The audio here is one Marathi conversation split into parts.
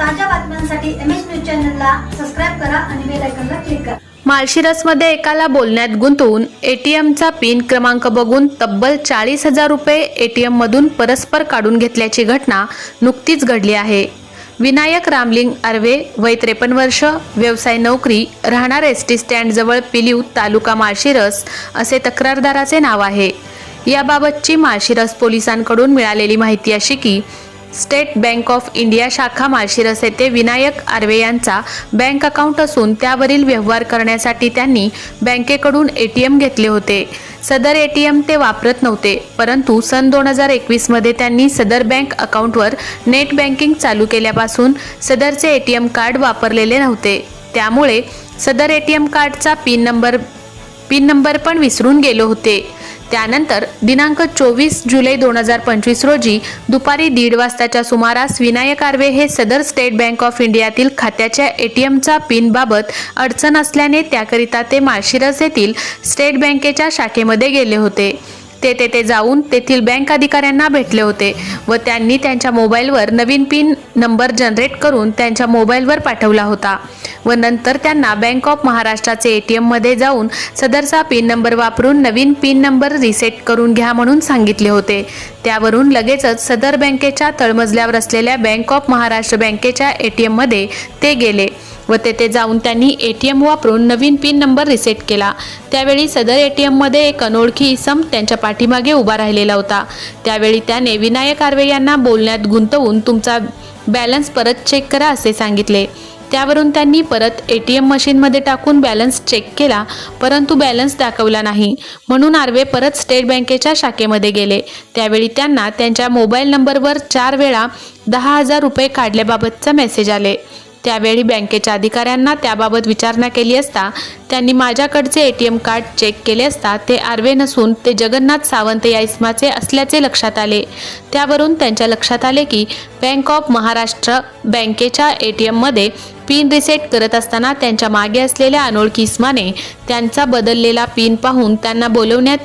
ताज्या बातम्यांसाठी एम एच न्यूज चॅनलला सबस्क्राईब करा आणि बेल आयकॉनला क्लिक करा. माळशिरसमध्ये एकाला बोलण्यात गुंतवून एटीएमचा पिन क्रमांक बघून तब्बल चाळीस हजार रुपये ए टी एममधून परस्पर काढून घेतल्याची घटना नुकतीच घडली आहे. विनायक रामलिंग अर्वे वय त्रेपन्न वर्ष व्यवसाय नोकरी राहणार एस टी स्टँडजवळ पिलीव तालुका माळशिरस असे तक्रारदाराचे नाव आहे. याबाबतची माळशिरस पोलिसांकडून मिळालेली माहिती अशी की स्टेट बँक ऑफ इंडिया शाखा माळशिरस येथे विनायक आर्वे यांचा बँक अकाउंट असून त्यावरील व्यवहार करण्यासाठी त्यांनी बँकेकडून एटीएम घेतले होते. सदर एटीएम ते वापरत नव्हते परंतु सन दोन हजार एकवीसमध्ये त्यांनी सदर बँक अकाउंटवर नेट बँकिंग चालू केल्यापासून सदरचे एटीएम कार्ड वापरलेले नव्हते. त्यामुळे सदर एटीएम कार्डचा पिन नंबर पिन नंबर पण विसरून गेलो होते. त्यानंतर दिनांक चोवीस जुलै दोन हजार पंचवीस रोजी दुपारी दीड वाजताच्या सुमारास विनायक आर्वे हे सदर स्टेट बँक ऑफ इंडियातील खात्याच्या एटीएमचा पिन पिनबाबत अडचण असल्याने त्याकरिता ते माळशिरस येथील स्टेट बँकेच्या शाखेमध्ये गेले होते. ते तेथे जाऊन तेथील बँक अधिकाऱ्यांना भेटले होते व त्यांनी त्यांच्या मोबाईलवर नवीन पिन नंबर जनरेट करून त्यांच्या मोबाईलवर पाठवला होता. व नंतर त्यांना बँक ऑफ महाराष्ट्राचे ए टी एममध्ये जाऊन सदरचा पिन नंबर वापरून नवीन पिन नंबर रिसेट करून घ्या म्हणून सांगितले होते. त्यावरून लगेचच सदर बँकेच्या तळमजल्यावर असलेल्या बँक ऑफ महाराष्ट्र बँकेच्या ए टी एममध्ये ते गेले. व तेथे जाऊन त्यांनी ए टी एम वापरून नवीन पिन नंबर रिसेट केला. त्यावेळी सदर ए टी एममध्ये एक अनोळखी इसम त्यांच्या पाठीमागे उभा राहिलेला होता. त्यावेळी त्याने विनायक आर्वे यांना बोलण्यात गुंतवून तुमचा बॅलन्स परत चेक करा असे सांगितले. त्यावरून त्यांनी परत ए टी एम मशीनमध्ये टाकून बॅलन्स चेक केला परंतु बॅलन्स दाखवला नाही. म्हणून आर्वे परत स्टेट बँकेच्या शाखेमध्ये गेले. त्यावेळी त्यांना त्यांच्या मोबाईल नंबरवर चार वेळा दहा हजार रुपये काढल्याबाबतचा मेसेज आले. त्यावेळी बँकेच्या अधिकाऱ्यांना त्याबाबत विचारणा केली असता त्यांनी माझ्याकडचे A T M card check केले असता ते आर्वे नसून ते जगन्नाथ सावंत या इस्माचे असल्याचे लक्षात आले. त्यावरून त्यांच्या लक्षात आले की बँक ऑफ महाराष्ट्र बँकेच्या ए टी एममध्ये पिन रिसेट करत असताना त्यांच्या मागे असलेल्या अनोळखी इस्माने त्यांचा बदललेला पिन पाहून त्यांना बोलवण्यात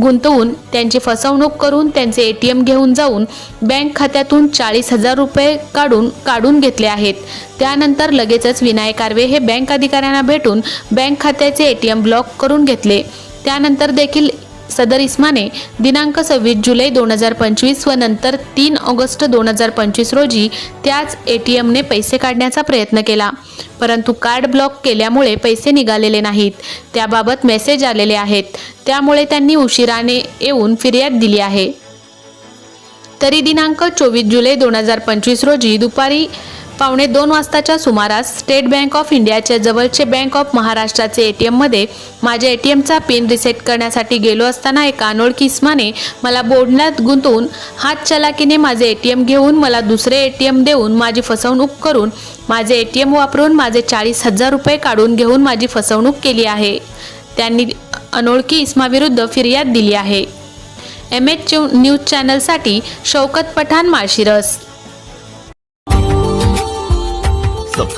गुंतवून त्यांची फसवणूक करून त्यांचे ए टी एम घेऊन जाऊन बँक खात्यातून चाळीस हजार रुपये काढून काढून घेतले आहेत. त्यानंतर लगेचच विनायक आर्वे हे बँक अधिकाऱ्यांना भेटून बँक खात्याचे ए टी एम ब्लॉक करून घेतले. त्यानंतर देखील सदर इस्माने दिनांक सव्वीस जुलै दोन हजार पंचवीस व नंतर तीन ऑगस्ट दोन हजार पंचवीस रोजी त्याच ए टी एमने पैसे काढण्याचा प्रयत्न केला. परंतु कार्ड ब्लॉक केल्यामुळे पैसे निघालेले नाहीत. त्याबाबत मेसेज आलेले आहेत. त्यामुळे त्यांनी उशिराने येऊन फिर्याद दिली आहे. तरी दिनांक चोवीस जुलै दोन हजार पंचवीस रोजी दुपारी पावणे दोन वाजताच्या सुमारास स्टेट बँक ऑफ इंडियाच्या जवळचे बँक ऑफ महाराष्ट्राचे ए टी एममध्ये माझ्या ए टी एमचा पिन रिसेट करण्यासाठी गेलो असताना एका अनोळखी इस्माने मला बोडण्यात गुंतवून हात चलाकीने माझे ए टी एम घेऊन मला दुसरे ए टी एम देऊन माझी फसवणूक करून माझे ए टी एम वापरून माझे चाळीस हजार रुपये काढून घेऊन माझी फसवणूक केली आहे. त्यांनी अनोळखी इस्माविरुद्ध फिर्याद दिली आहे. M H news चॅनलसाठी Shaukat Pathan Malshiras.